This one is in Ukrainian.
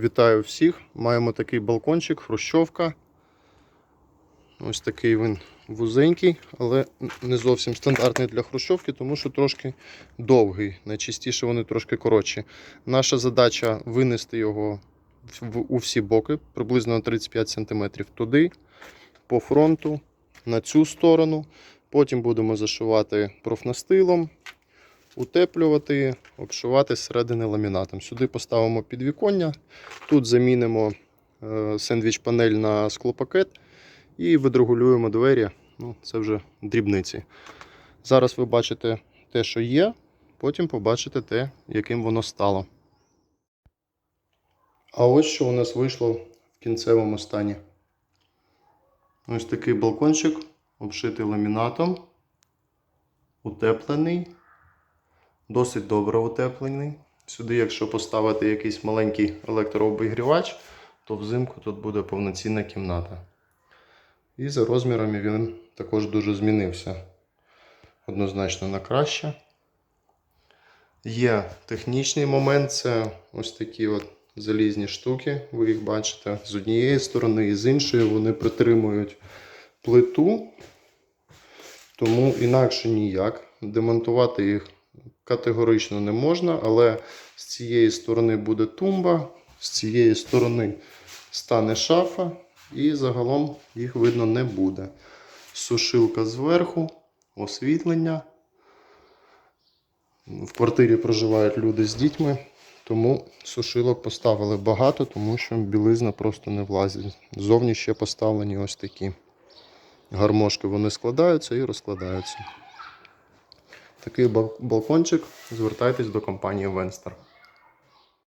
Вітаю всіх. Маємо такий балкончик, хрущовка. Ось такий він вузенький, але не зовсім стандартний для хрущовки, тому що трошки довгий. Найчастіше вони трошки коротші. Наша задача винести його у всі боки, приблизно на 35 см туди, по фронту, на цю сторону. Потім будемо зашивати профнастилом, утеплювати, обшивати зсередини ламінатом. Сюди поставимо підвіконня, тут замінимо е, сендвіч-панель на склопакет і відрегулюємо двері. Ну, це вже дрібниці. Зараз ви бачите те, що є, потім побачите те, яким воно стало. А ось що у нас вийшло в кінцевому стані. Ось такий балкончик, обшитий ламінатом, утеплений, досить добре утеплений. Сюди, якщо поставити якийсь маленький електрообігрівач, то взимку тут буде повноцінна кімната. І за розмірами він також дуже змінився. Однозначно на краще. Є технічний момент, це ось такі от залізні штуки, ви їх бачите з однієї сторони і з іншої вони притримують плиту, тому інакше ніяк. Демонтувати їх категорично не можна, але з цієї сторони буде тумба, з цієї сторони стане шафа, і загалом їх видно не буде. Сушилка зверху, освітлення. В квартирі проживають люди з дітьми, тому сушилок поставили багато, тому що білизна просто не влазить. Ззовні ще поставлені ось такі гармошки. Вони складаються і розкладаються. Такий бал- балкончик. Звертайтесь до компанії Венстер.